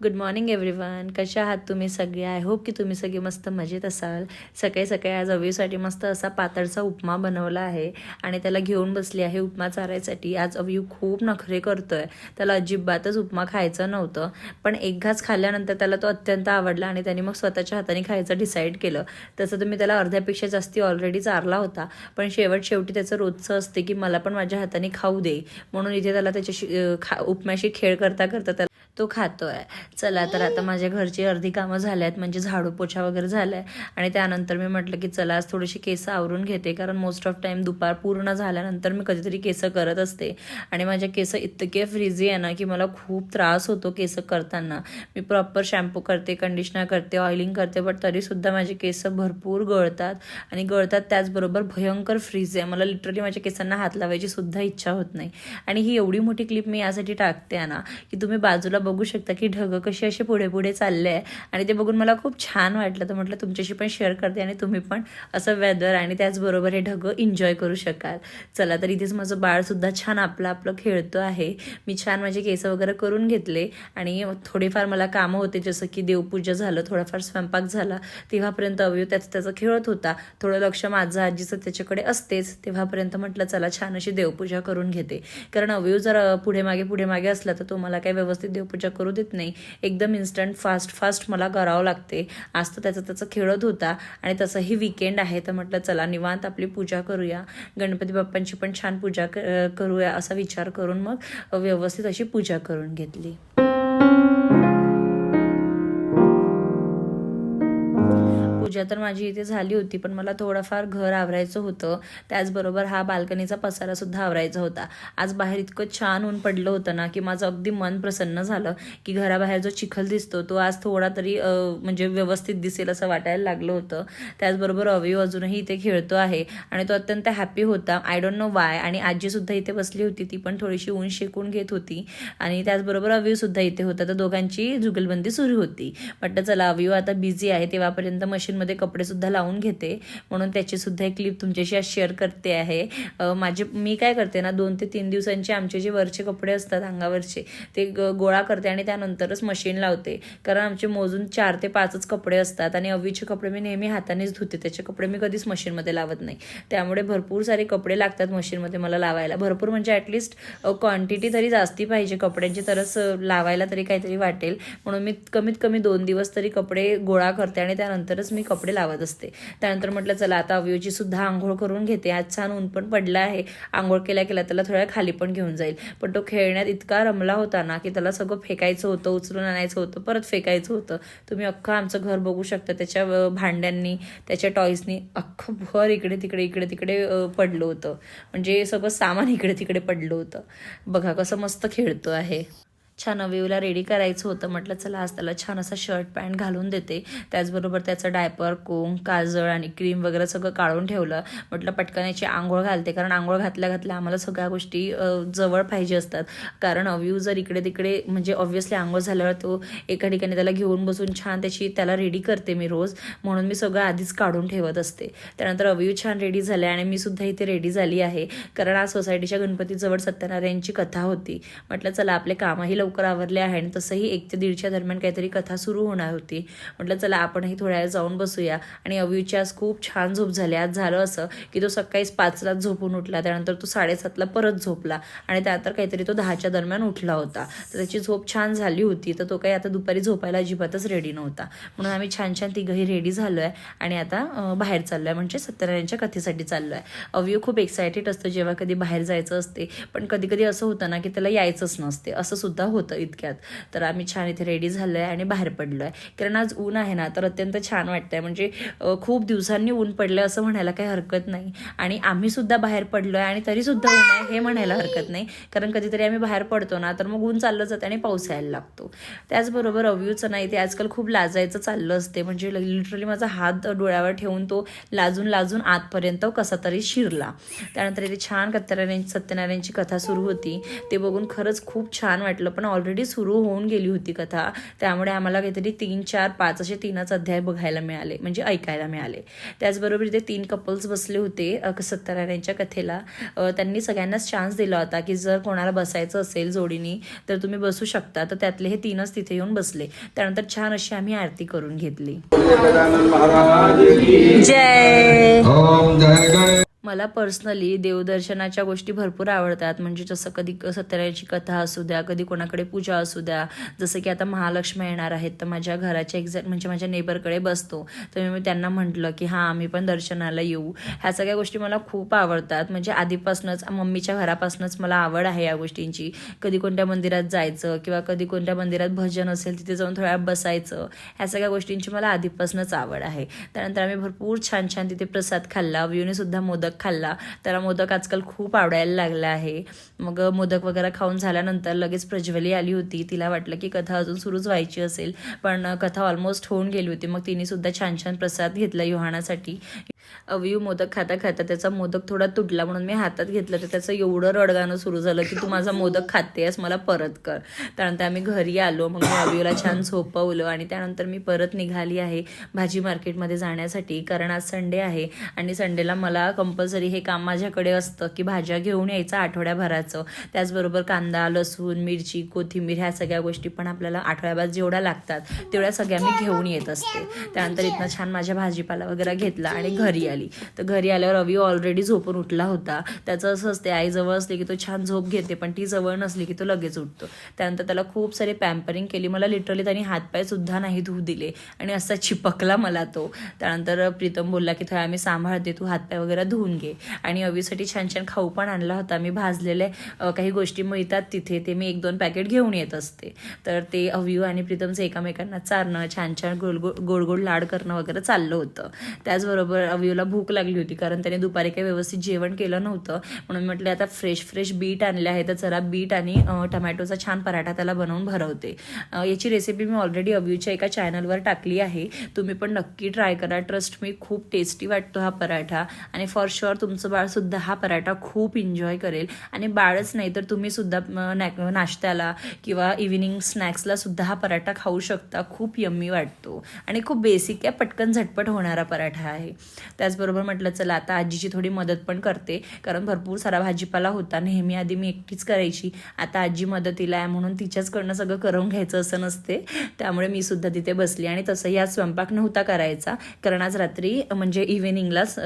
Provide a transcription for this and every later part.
Good morning everyone कशा आहात तुम्ही सगळे? आय होप की तुम्ही सगळे मस्त मजेत असाल. सकाळी सकाळी आज अवीसाठी मस्त असा पातळचा उपमा बनवला आहे आणि त्याला घेऊन बसली आहे उपमा चारायसाठी. आज अव्यू खूप नखरे करतोय. त्याला अजिबातच उपमा खायचं नव्हतं. पण एक घास खाल्ल्यानंतर त्याला तो अत्यंत आवडला आणि त्याने मग स्वतःच्या हाताने खायचं डिसाईड केलं. तसं तुम्ही त्याला अर्ध्यापेक्षा जास्ती ऑलरेडी चारला होता. पण शेवट शेवटी त्याचं रोजचं असते की मला पण माझ्या हाताने खाऊ दे. म्हणून इथे त्याला त्याच्याशी खा उपम्याशी खेळ करता करता त्याला तो खातोय. चला तर आता माझ्या घरची अर्धी कामं झाल्यात म्हणजे झाडू पोछा वगैरे झालाय. आणि त्यानंतर मी म्हटलं की चला आज थोडीशी केस आवरून घेते कारण मोस्ट ऑफ टाइम दुपार पूर्ण झाल्यानंतर मी कधीतरी केस करत असते. आणि माझ्या केस इतके फ्रीझी आहे ना की मला खूप त्रास होतो केस करताना. मी प्रॉपर शॅम्पू करते कंडिशनर करते ऑइलिंग करते बट तरीसुद्धा माझे केस भरपूर गळतात. आणि गळतात त्याचबरोबर भयंकर फ्रीज आहे. मला लिटरली माझ्या केसांना हात लावायची सुद्धा इच्छा होत नाही. आणि ही एवढी मोठी क्लिप मी यासाठी टाकते आहे ना की तुम्ही बाजूला बघू शकता की ढगं कशी असे पुढे पुढे चालले आहे. आणि ते बघून मला खूप छान वाटलं. तर म्हटलं तुमच्याशी पण शेअर करते आणि तुम्ही पण असं वेदर आणि त्याचबरोबर हे ढगं एन्जॉय करू शकाल. चला तर इथेच माझं बाळसुद्धा छान आपलं आपलं खेळतो आहे. मी छान माझे केस वगैरे करून घेतले आणि थोडेफार मला कामं होते. जसं की देवपूजा झालं थोडाफार स्वयंपाक झाला. तेव्हापर्यंत अवयव त्याचं त्याचं खेळत होता. थोडं लक्ष माझं आजीचं त्याच्याकडे असतेच. तेव्हापर्यंत म्हटलं चला छान अशी देवपूजा करून घेते. कारण अवयव जर पुढे मागे पुढे मागे असला तर तो मला काही व्यवस्थित देवपूजा पूजा करू देत नाही. एकदम इन्स्टंट फास्ट फास्ट मला करावं लागते. आज तर त्याचं त्याचं खेळत होता आणि तसंही विकेंड आहे तर म्हटलं चला निवांत आपली पूजा करूया. गणपती बाप्पांची पण छान पूजा करूया असा विचार करून मग व्यवस्थित अशी पूजा करून घेतली. पूजा तर माझी इथे झाली होती पण मला थोडंफार घर आवरायचं होतं. त्याचबरोबर हा बाल्कनीचा पसारा सुद्धा आवरायचा होता. आज बाहेर इतकं छान ऊन पडलं होतं ना की माझं अगदी मन प्रसन्न झालं की घराबाहेर जो चिखल दिसतो तो आज थोडा तरी म्हणजे व्यवस्थित दिसेल असं वाटायला लागलं होतं. त्याचबरोबर अवयव अजूनही इथे खेळतो आहे आणि तो अत्यंत हॅपी होता. आय डोंट नो वाय आणि आजीसुद्धा इथे बसली होती ती पण थोडीशी ऊन शेकून घेत होती. आणि त्याचबरोबर अवयव सुद्धा इथे होता. तर दोघांची जुगलबंदी सुरू होती. म्हटलं चला अवयव आता बिझी आहे तेव्हापर्यंत मशीन कपडे कपडेसुद्धा लावून घेते. म्हणून त्याचीसुद्धा एक क्लिप तुमच्याशी आज शेअर करते आहे. माझे मी काय करते ना दोन ते तीन दिवसांचे आमचे जे वरचे कपडे असतात अंगावरचे ते ग- गोळा करते आणि त्यानंतरच मशीन लावते. कारण आमचे मोजून चार ते पाचच कपडे असतात आणि अवीचे कपडे मी नेहमी हातानेच धुते. त्याचे कपडे मी कधीच मशीनमध्ये लावत नाही. त्यामुळे भरपूर सारे कपडे लागतात मशीनमध्ये मला लावायला. भरपूर म्हणजे ॲटलिस्ट क्वांटिटी तरी जास्ती पाहिजे कपड्यांची तरच लावायला तरी काहीतरी वाटेल. म्हणून मी कमीत कमी दोन दिवस तरी कपडे गोळा करते आणि त्यानंतरच मी कपडे लावत असते. त्यानंतर म्हटलं चला आता अवयोची सुद्धा आंघोळ करून घेते. आज छान ऊन पण पडला आहे. आंघोळ केल्या केल्या त्याला थोड्या खाली पण घेऊन जाईल. पण तो खेळण्यात इतका रमला होता ना की त्याला सगळं फेकायचं होतं उचलून आणायचं होतं परत फेकायचं होतं. तुम्ही अख्खं आमचं घर बघू शकता. त्याच्या भांड्यांनी त्याच्या टॉईसनी अख्खं भर इकडे तिकडे इकडे तिकडे पडलं होतं. म्हणजे सगळं सामान इकडे तिकडे पडलं होतं. बघा कसं मस्त खेळतो आहे. छान अवेवला रेडी करायचं होतं. म्हटलं चला आज त्याला छान असा शर्ट पॅन्ट घालून देते. त्याचबरोबर त्याचं डायपर कोंग काजळ आणि क्रीम वगैरे सगळं काढून ठेवलं. म्हटलं पटकन याची आंघोळ घालते. कारण आंघोळ घातल्या घातल्या आम्हाला सगळ्या गोष्टी जवळ पाहिजे असतात. कारण अव्यू जर इकडे तिकडे म्हणजे ऑब्व्हियसली आंघोळ झाल्यावर तो एका ठिकाणी त्याला घेऊन बसून छान त्याची त्याला रेडी करते मी रोज. म्हणून मी सगळं आधीच काढून ठेवत असते. त्यानंतर अव्यू छान रेडी झाले आणि मी सुद्धा इथे रेडी झाली आहे. कारण आज सोसायटीच्या गणपतीजवळ सत्यनारायणची कथा होती. म्हटलं चला आपले कामही लवकर लवकर आवरले आहे आणि तसंही एक ते दीडच्या दरम्यान काहीतरी कथा सुरू होणार होती. म्हटलं चला आपणही थोड्या वेळ जाऊन बसूया. आणि अवीची आज खूप छान झोप झाली. आज झालं असं की तो सकाळीच पाचलाच झोपून उठला. त्यानंतर तो साडेसातला परत झोपला. आणि त्यानंतर काहीतरी तो दहाच्या दरम्यान उठला होता. तर त्याची झोप छान झाली होती. तर तो काही आता दुपारी झोपायला अजिबातच रेडी नव्हता. म्हणून आम्ही छान छान तिघही रेडी झालो आहे आणि आता बाहेर चाललो आहे म्हणजे सत्यनारायणच्या कथेसाठी चाललो आहे अव्यू खूप एक्सायटेड असतं. जेव्हा कधी बाहेर जायचं असते. पण कधी कधी असं होतं ना की त्याला यायचंच नसते. असं सुद्धा होतं. होतं इतक्यात. तर आम्ही छान इथे रेडी झालो आहे आणि बाहेर पडलो आहे कारण आज ऊन आहे ना तर अत्यंत छान वाटतंय. म्हणजे खूप दिवसांनी ऊन पडलं असं म्हणायला काही हरकत नाही. आणि आम्ही सुद्धा बाहेर पडलो आहे आणि तरी सुद्धा ऊन आहे हे म्हणायला हरकत नाही. कारण कधीतरी आम्ही बाहेर पडतो ना तर मग ऊन चाललं जातं आणि पाऊस यायला लागतो. त्याचबरोबर अव्यूचं नाही ते आजकाल खूप लाजायचं चाललं असते. म्हणजे लिटरली माझा हात डोळ्यावर ठेवून तो लाजून लाजून आतपर्यंत कसा तरी शिरला. त्यानंतर इथे छान सत्यनारायण सत्यनारायणची कथा सुरू होती. ते बघून खरंच खूप छान वाटलं. पण ऑलरेडी सुरू होऊन गेली होती कथा. त्यामुळे आम्हाला काहीतरी तीन चार पाच असे तीनच अध्याय बघायला मिळाले म्हणजे ऐकायला मिळाले. त्याचबरोबर इथे तीन कपल्स बसले होते अ, सत्यनारायणच्या कथेला. त्यांनी सगळ्यांनाच चान्स दिला होता की जर कोणाला बसायचं असेल जोडीनी तर तुम्ही बसू शकता. तर त्यातले हे तीनच तिथे येऊन बसले. त्यानंतर छान अशी आम्ही आरती करून घेतली. गजानन महाराज की जय मला पर्सनली देवदर्शनाच्या गोष्टी भरपूर आवडतात. म्हणजे जसं कधी क- सत्यनारायणची कथा असू द्या कधी कोणाकडे पूजा असू द्या जसं की आता महालक्ष्मी येणार आहेत तर माझ्या घराच्या एक्झॅक्ट म्हणजे माझ्या नेबरकडे बसतो. तर मी त्यांना म्हटलं की हां आम्ही पण दर्शनाला येऊ. ह्या सगळ्या गोष्टी मला खूप आवडतात. म्हणजे आधीपासूनच मम्मीच्या घरापासूनच मला आवड आहे या गोष्टींची. कधी कोणत्या मंदिरात जायचं किंवा कधी कोणत्या मंदिरात भजन असेल तिथे जाऊन थोड्या बसायचं ह्या सगळ्या गोष्टींची मला आधीपासूनच आवड आहे. त्यानंतर आम्ही भरपूर छान छान तिथे प्रसाद खाल्ला. व्ह्यूने सुद्धा मोदक खाल्ला. त्याला मोदक आजकाल खूप आवडायला लागला आहे. मग मोदक वगैरे खाऊन झाल्यानंतर लगेच प्रज्वली आली होती. तिला वाटलं की कथा अजून सुरूच व्हायची असेल. पण कथा ऑलमोस्ट होऊन गेली होती. मग तिने सुद्धा छान छान प्रसाद घेतला युहानासाठी. अवयू मोदक खाता खाता त्याचा मोदक थोडा तुटला म्हणून मी हातात घेतलं तर त्याचं एवढं रडगाणं सुरू झालं की तू माझा मोदक खातेस मला परत कर. त्यानंतर आम्ही घरी आलो मग मी अवयूला छान झोपवलं आणि त्यानंतर मी परत निघाली आहे भाजी मार्केटमध्ये जाण्यासाठी कारण आज संडे आहे आणि संडेला मला कंपल्सरी हे काम माझ्याकडे असतं की भाज्या घेऊन यायचं आठवड्याभराचं. त्याचबरोबर कांदा लसूण मिरची कोथिंबीर ह्या सगळ्या गोष्टी पण आपल्याला आठवड्याभर जेवढ्या लागतात तेवढ्या सगळ्या मी घेऊन येत असते. त्यानंतर इथनं छान माझ्या भाजीपाला वगैरे घेतला आणि घरी आली. तर घरी आल्यावर रवी ऑलरेडी झोपून उठला होता. त्याचं असं असते आई जवळ असली की तो छान झोप घेते पण ती जवळ नसली की तो लगेच उठतो. त्यानंतर त्याला खूप सारी पॅम्परिंग केली. मला लिटरली त्यांनी हातपाय सुद्धा नाही धुवू दिले. आणि असा चिपकला मला तो. त्यानंतर प्रीतम बोलला की थोडा आम्ही सांभाळते तू हातपाय वगैरे धुवून घे. आणि अवीसाठी छान छान खाऊ पण आणला होता. मी भाजलेले काही गोष्टी मिळतात तिथे ते मी एक दोन पॅकेट घेऊन येत असते. तर ते अव्यू आणि प्रीतमचं एकामेकांना चारणं छान छान गोड गोड गोड लाड करणं वगैरे चाललं होतं. त्याचबरोबर अवियूला भूक लागली होती कारण त्याने दुपारी काही व्यवस्थित जेवण केलं नव्हतं. म्हणून म्हटलं आता फ्रेश फ्रेश बीट आणले आहे तर जरा बीट आणि टमॅटोचा छान पराठा त्याला बनवून भरवते. याची रेसिपी मी ऑलरेडी अव्यूच्या एका चॅनलवर टाकली आहे. तुम्ही पण नक्की ट्राय करा. ट्रस्ट मी खूप टेस्टी वाटतो हा पराठा. आणि फॉर शुअर तुमचं बाळसुद्धा हा पराठा खूप एन्जॉय करेल. आणि बाळच नाही तर तुम्ही सुद्धा नाश्त्याला किंवा इव्हिनिंग स्नॅक्सला सुद्धा हा पराठा खाऊ शकता. खूप यम्मी वाटतो. आणि खूप बेसिक आहे पटकन झटपट होणारा पराठा आहे. त्याचबरोबर म्हटलं चला आता आजीची थोडी मदत पण करते कारण भरपूर सारा भाजीपाला होता नेहमी आधी मी एकटीच करायची. आता आजी मदतीला आहे म्हणून तिच्याचकडनं सगळं करून घ्यायचं असं नसते. त्यामुळे मी सुद्धा तिथे बसली आणि तसंही आज स्वयंपाक नव्हता करायचा. कारण आज रात्री म्हणजे इव्हिनिंगलाच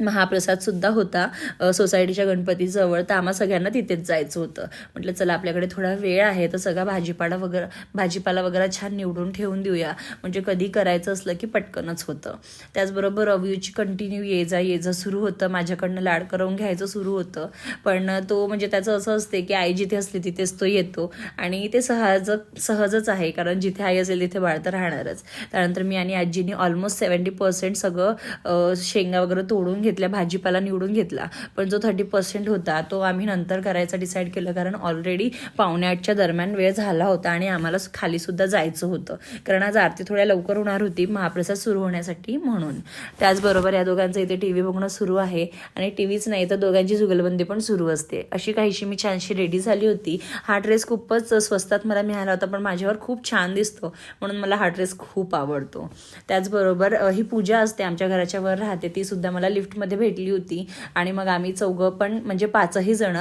महाप्रसाद सुद्धा होता सोसायटीच्या गणपतीजवळ. तर आम्हा सगळ्यांना तिथेच जायचं होतं. म्हटलं चला आपल्याकडे थोडा वेळ आहे तर सगळा भाजीपाला वगैरे भाजीपाला वगैरे छान निवडून ठेवून देऊया. म्हणजे कधी करायचं असलं की पटकनच होतं. त्याचबरोबर रविची कंटिन्यू ये जा ये जा सुरू होतं. माझ्याकडनं लाड करवून घ्यायचं सुरू होतं. पण तो म्हणजे त्याचं असं असते की आई जिथे असली तिथेच तो येतो. आणि ते सहज सहजच आहे कारण जिथे आई असेल तिथे बाळ तर राहणारच. त्यानंतर मी आणि आजीनी ऑलमोस्ट सेवन्टी पर्सेंट सगळं शेंगा वगैरे तोडून घेतल्या भाजीपाला निवडून घेतला. पण जो थर्टी पर्सेंट होता तो आम्ही नंतर करायचा डिसाईड केलं. कारण ऑलरेडी पावणे आठच्या दरम्यान वेळ झाला होता आणि आम्हाला खाली सुद्धा जायचं होतं. कारण आज आरती थोड्या लवकर होणार होती महाप्रसाद सुरू होण्यासाठी म्हणून. त्याचबरोबर या दोघांचं इथे टी व्ही बघणं सुरू आहे. आणि टी व्हीच नाही तर दोघांची जुगलबंदी पण सुरू असते. अशी काहीशी मी छानशी रेडी झाली होती. हा ड्रेस खूपच स्वस्तात मला मिळाला होता पण माझ्यावर खूप छान दिसतो. म्हणून मला हा ड्रेस खूप आवडतो. त्याचबरोबर ही पूजा असते आमच्या घराच्या वर राहते. ती सुद्धा मला लिफ्ट लिफ्टमध्ये भेटली होती आणि मग आम्ही चौघं पण म्हणजे पाचही जण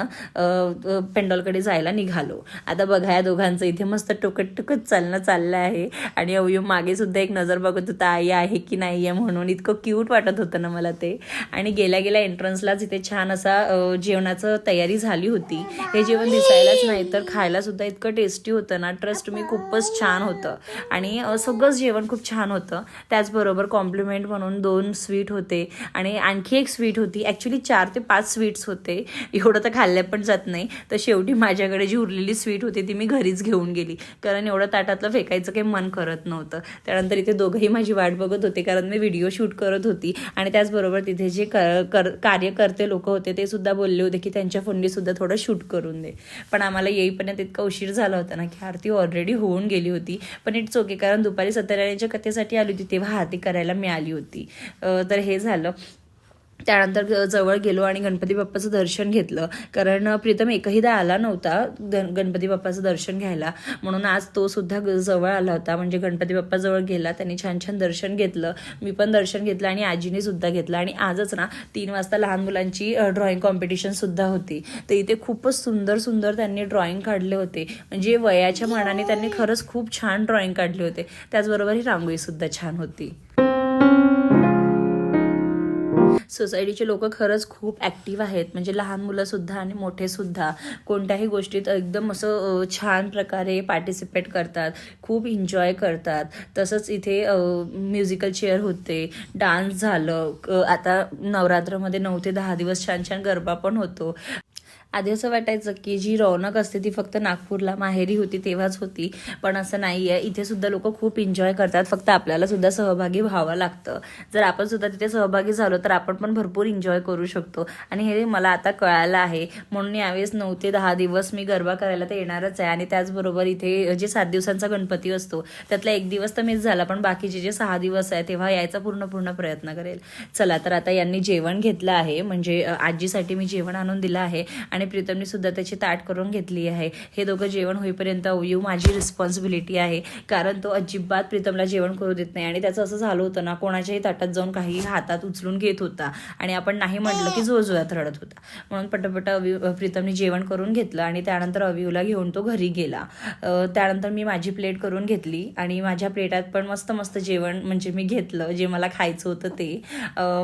पेंडॉलकडे जायला निघालो. आता बघा या दोघांचं इथे मस्त टोकत टोकत चालणं चाललं आहे. आणि अवयव मागे सुद्धा एक नजर बघत होता आई आहे की नाही आहे म्हणून. इतकं क्यूट वाटत होतं ना मला ते. आणि गेल्या गेल्या एंट्रन्सलाच इथे छान असा जेवणाचं तयारी झाली होती. हे जेवण दिसायलाच नाही तर खायला सुद्धा इतकं टेस्टी होतं ना. ट्रस्ट मी खूपच छान होतं. आणि सगळंच जेवण खूप छान होतं. त्याचबरोबर कॉम्प्लिमेंट म्हणून दोन स्वीट होते. आणि आणखी एक स्वीट होती. ॲक्च्युली चार ते पाच स्वीट्स होते. एवढं तर खाल्ल्या पण जात नाही. तर शेवटी माझ्याकडे जी उरलेली स्वीट होती ती मी घरीच घेऊन गेली. कारण एवढं ताटातलं फेकायचं काही मन करत नव्हतं. त्यानंतर इथे दोघंही माझी वाट बघत होते कारण मी व्हिडिओ शूट करत होती. आणि त्याचबरोबर तिथे जे कर कर कार्यकर्ते लोक होते ते सुद्धा बोलले होते की त्यांच्या फोननीसुद्धा थोडं शूट करून दे. पण आम्हाला येईपर्यंत इतका उशीर झाला होता ना की आरती ऑलरेडी होऊन गेली होती. पण इट्स ओके कारण दुपारी सत्यनारायणच्या कथेसाठी आली होती तेव्हा आरती करायला मिळाली होती. तर हे झालं. त्यानंतर जवळ गेलो आणि गणपती बाप्पाचं दर्शन घेतलं. कारण प्रीतम एकहीदा आला नव्हता ग- गणपती बाप्पाचं दर्शन घ्यायला. म्हणून आज तो सुद्धा ग- जवळ आला होता. म्हणजे गणपती बाप्पा जवळ गेला त्यांनी छान छान दर्शन घेतलं. मी पण दर्शन घेतलं आणि आजीने सुद्धा घेतलं. आणि आजच ना तीन वाजता लहान मुलांची ड्रॉइंग कॉम्पिटिशन सुद्धा होती. तर इथे खूपच सुंदर सुंदर त्यांनी ड्रॉइंग काढले होते. म्हणजे वयाच्या मानाने त्यांनी खरंच खूप छान ड्रॉइंग काढले होते. त्याचबरोबर ही रांगोळी सुद्धा छान होती. सोसायटीचे लोक खरंच खूप ॲक्टिव्ह आहेत. म्हणजे लहान मुलंसुद्धा आणि मोठेसुद्धा कोणत्याही गोष्टीत एकदम असं छान प्रकारे पार्टिसिपेट करतात खूप एन्जॉय करतात. तसंच इथे म्युझिकल चेअर होते डान्स झालं आता नवरात्रमध्ये नऊ ते दहा दिवस छान छान गरबा पण होतो. आधी असं वाटायचं की जी रौनक असते ती फक्त नागपूरला माहेरी होती तेव्हाच होती. पण असं नाही आहे इथे सुद्धा लोक खूप एन्जॉय करतात. फक्त आपल्याला सुद्धा सहभागी व्हावं लागतं. जर आपण सुद्धा तिथे सहभागी झालो तर आपण पण भरपूर एन्जॉय करू शकतो. आणि हे मला आता कळालं आहे. म्हणून यावेळेस नऊ ते दहा दिवस मी गरबा करायला तर येणारच आहे. आणि त्याचबरोबर इथे जे सात दिवसांचा गणपती असतो त्यातला एक दिवस तर मिस झाला. पण बाकीचे जे सहा दिवस आहे तेव्हा यायचा पूर्ण पूर्ण प्रयत्न करेल. चला तर आता यांनी जेवण घेतलं आहे. म्हणजे आजीसाठी मी जेवण आणून दिलं आहे. आणि प्रीतमने सुद्धा त्याची ताट करून घेतली आहे. हे दोघं जेवण होईपर्यंत येऊ माझी रिस्पॉन्सिबिलिटी आहे. कारण तो अजिबात प्रीतमला जेवण करू देत नाही. आणि त्याचं असं झालं होतं ना कोणाच्याही ताटात जाऊन काही हातात उचलून घेत होता. आणि आपण नाही म्हटलं की जोरजोरात रडत होता. म्हणून पटापट अवि प्रीतमने जेवण करून घेतलं आणि त्यानंतर अवियूला घेऊन तो घरी गेला. त्यानंतर मी माझी प्लेट करून घेतली आणि माझ्या प्लेटात पण मस्त मस्त जेवण म्हणजे मी घेतलं. जे मला खायचं होतं ते.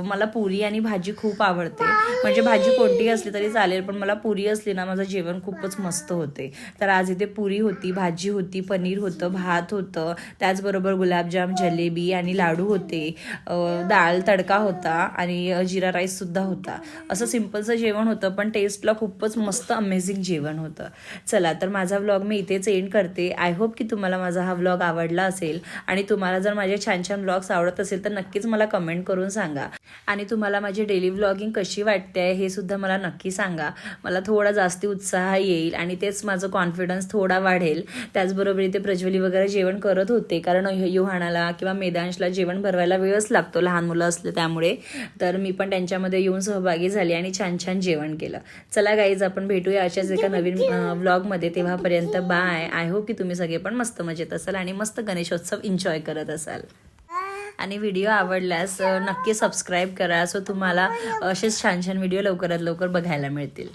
मला पुरी आणि भाजी खूप आवडते. म्हणजे भाजी कोणतीही असली तरी चालेल पण मला पुरी असली ना माझं जेवण खूपच मस्त होते. तर आज इथे पुरी होती भाजी होती पनीर होतं भात होतं. त्याचबरोबर गुलाबजाम जलेबी आणि लाडू होते. दाळ डाळ तडका होता आणि जिरा राईससुद्धा होता. असं सिम्पलचं जेवण होतं पण टेस्टला खूपच मस्त अमेझिंग जेवण होतं. चला तर माझा व्लॉग मी इथेच एंड करते. आय होप की तुम्हाला माझा हा व्लॉग आवडला असेल. आणि तुम्हाला जर माझे छान छान व्लॉग्स आवडत असेल तर नक्कीच मला कमेंट करून सांगा. आणि तुम्हाला माझी डेली व्लॉगिंग कशी वाटते आहे हे सुद्धा मला नक्की सांगा. मला मला थोडा जास्ती उत्साह येईल आणि तेच माझं कॉन्फिडन्स थोडा वाढेल. त्याचबरोबर इथे प्रज्वली वगैरे जेवण करत होते. कारण युहानाला किंवा मेदांशला जेवण भरवायला वेळच लागतो. लहान मुलं असले त्यामुळे. तर मी पण त्यांच्यामध्ये येऊन सहभागी झाली आणि छान छान जेवण केलं. चला गाईज आपण भेटूया अशाच एका नवीन व्लॉगमध्ये तेव्हापर्यंत बाय आय होप की तुम्ही सगळे पण मस्त मजेत असाल आणि मस्त गणेशोत्सव एन्जॉय करत असाल. आणि व्हिडिओ आवडल्यास नक्की सबस्क्राईब करा. सो तुम्हाला असेच छान छान व्हिडिओ लवकरात लवकर बघायला मिळतील.